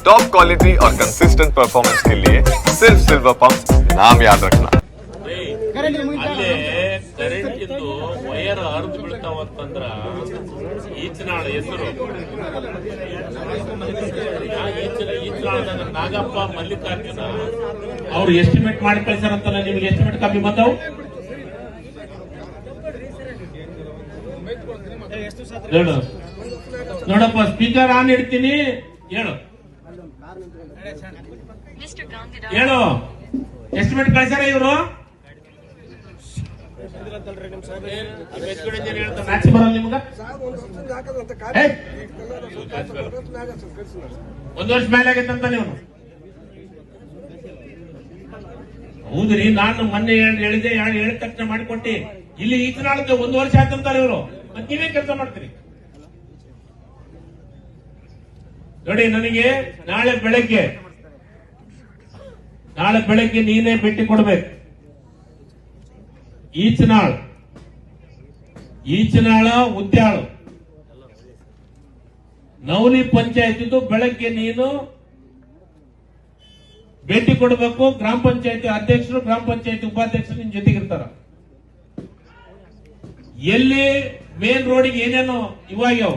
Top quality और consistent performance के लिए सिर्फ सिल्वर पंप नाम याद रखना ಅಲ್ಲೇ ಕರೆಂಟ್ ಇದ್ದು ವಯರ್ ಹರಿದು ಬೀಳ್ತಾವಂತಂದ್ರ ಈಚನಾಳ ಹೆಸರು ಆ ಈಚನ ಈಚನಾಳದಾಗ ನಾಗಪ್ಪ ಮಲ್ಲಿಕಾರ್ಜುನ ಅವ್ರು ಎಸ್ಟಿಮೇಟ್ ಮಾಡಿ ಕಳ್ಸಾರಂತಲ್ಲ ನಿಮ್ಗೆ ಎಸ್ಟಿಮೇಟ್ ಕಾಪಿ ಬಂದವು ಹೇಳು ನೋಡಪ್ಪ ಸ್ಪೀಕರ್ ಆನ್ ಇಡ್ತೀನಿ ಹೇಳು Mr. Gangadhar. ಹೇಳು. ಎಸ್ಟಿಮೇಟ್ ಕಳಿಸ್ಯಾರ ಇವರು? ನಾಚಿ ಒಂದ್ ವರ್ಷ ಮೇಲೆ ಆಗೈತಂತ ನೀವು. ಹೌದ್ರಿ, ನಾನು ಮೊನ್ನೆ ಹೇಳ್- ಹೇಳಿದೆ ಹೇಳಿ ಹೇಳಿದ ತಕ್ಷಣ ಮಾಡಿಕೊಟ್ಟಿ. ಇಲ್ಲಿ ಈತನಾಳಕ್ಕೆ ಒಂದು ವರ್ಷ ಆಯ್ತಂತಾರೆ ಇವರು. ಮತ್ತೆ ನೀವೇ ಕೆಲಸ ಮಾಡ್ತೀರಿ. ನೋಡಿ, ನನಗೆ ನಾಳೆ ಬೆಳಗ್ಗೆ ನಾಳೆ ಬೆಳಗ್ಗೆ ನೀನೇ ಭೇಟಿ ಕೊಡ್ಬೇಕು. ಈಚನಾಳ್ ಈಚನಾಳ ಉದ್ಯಾಳು. ನವಲಿ ಪಂಚಾಯತಿದು ಬೆಳಗ್ಗೆ ನೀನು ಭೇಟಿ ಕೊಡಬೇಕು. ಗ್ರಾಮ ಪಂಚಾಯತಿ ಅಧ್ಯಕ್ಷರು, ಗ್ರಾಮ ಪಂಚಾಯತಿ ಉಪಾಧ್ಯಕ್ಷರು ನಿನ್ ಜೊತೆಗಿರ್ತಾರ. ಎಲ್ಲಿ ಮೇನ್ ರೋಡಿಗೆ ಏನೇನು ಇವಾಗ್ಯಾವ?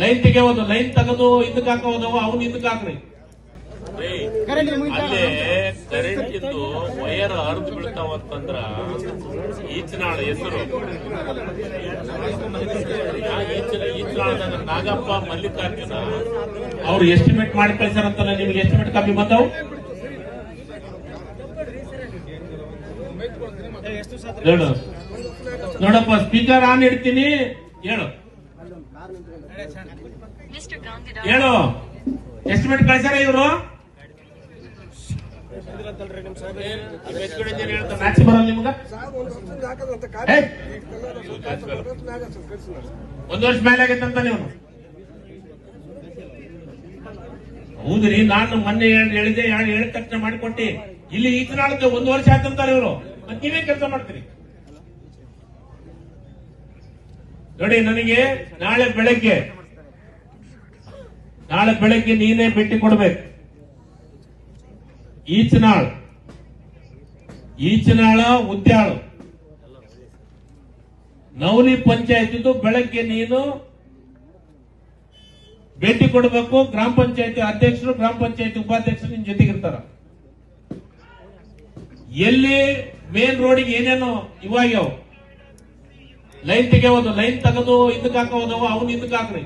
ಲೈನ್ ತೆಗೆಯೋದು ಲೈನ್ ತೆಗೆದು ಇದಕ್ಕೆ ಹಾಕೋದು ಅವನು ಇದಕ್ಕೆ ಹಾಕ್ರಿ. ಅಲ್ಲೇ ಕರೆಂಟ್ ಇದ್ದು ವಯರ್ ಹರಿದು ಬೀಳ್ತಾವಂತಂದ್ರ ಈಚನಾಳ ಹೆಸರು. ಈಚನಾಳದಾಗ ನಾಗಪ್ಪ ಮಲ್ಲಿಕಾರ್ಜುನ. ಅವ್ರು ಎಸ್ಟಿಮೇಟ್ ಮಾಡಿ ಕಳ್ಸಾರಂತಲ್ಲ ನಿಮ್ಗೆ ಎಸ್ಟಿಮೇಟ್ ಕಾಪಿ ಬಂದವು? ಹೇಳು. ನೋಡಪ್ಪ ಸ್ಪೀಕರ್ ಆನ್ ಇಡ್ತೀನಿ. ಹೇಳು. ಹೇಳು. ಎಸ್ಟಿಮೇಟ್ ಕಳಿಸ್ಯಾರ ಇವರು? ಏ, ಒಂದ್ ವರ್ಷ ಮೇಲೆ ಆಗೈತಂತ ನೀವು. ಹೌದ್ರಿ ನಾನು ಮೊನ್ನೆ ಹೇಳ್- ಹೇಳಿದೆ ಹೇಳಿ ಹೇಳಿದ ತಕ್ಷಣ ಮಾಡಿಕೊಟ್ಟಿ. ಇಲ್ಲಿ ಈತನಾಳಕ್ಕೆ ಒಂದು ವರ್ಷ ಆಯ್ತಂತಾರೆ ಇವರು. ಮತ್ತೆ ನೀವೇ ಕೆಲಸ ಮಾಡ್ತೀರಿ. ನೋಡಿ, ನನಗೆ ನಾಳೆ ಬೆಳಗ್ಗೆ ನಾಳೆ ಬೆಳಗ್ಗೆ ನೀನೇ ಭೇಟಿ ಕೊಡ್ಬೇಕು. ಈಚನಾಳ್, ಈಚನಾಳ ಉದ್ಯಾಳು. ನವನಿ ಪಂಚಾಯತಿದು ಬೆಳಗ್ಗೆ ನೀನು ಭೇಟಿ ಕೊಡಬೇಕು. ಗ್ರಾಮ ಪಂಚಾಯತಿ ಅಧ್ಯಕ್ಷರು, ಗ್ರಾಮ ಪಂಚಾಯತಿ ಉಪಾಧ್ಯಕ್ಷರು ನಿನ್ ಜೊತೆಗಿರ್ತಾರ. ಎಲ್ಲಿ ಮೇನ್ ರೋಡಿಗೆ ಏನೇನು ಇವಾಗ್ಯಾವ ಲೈನ್ ತೆಗೆಯೋದು ಲೈನ್ ತೆಗೆದು ಹಿಂದಕ್ಕೆ ಹಾಕೋದು ಅವ್ನು ಹಿಂದಕ್ಕೆ ಹಾಕ್ರಿ.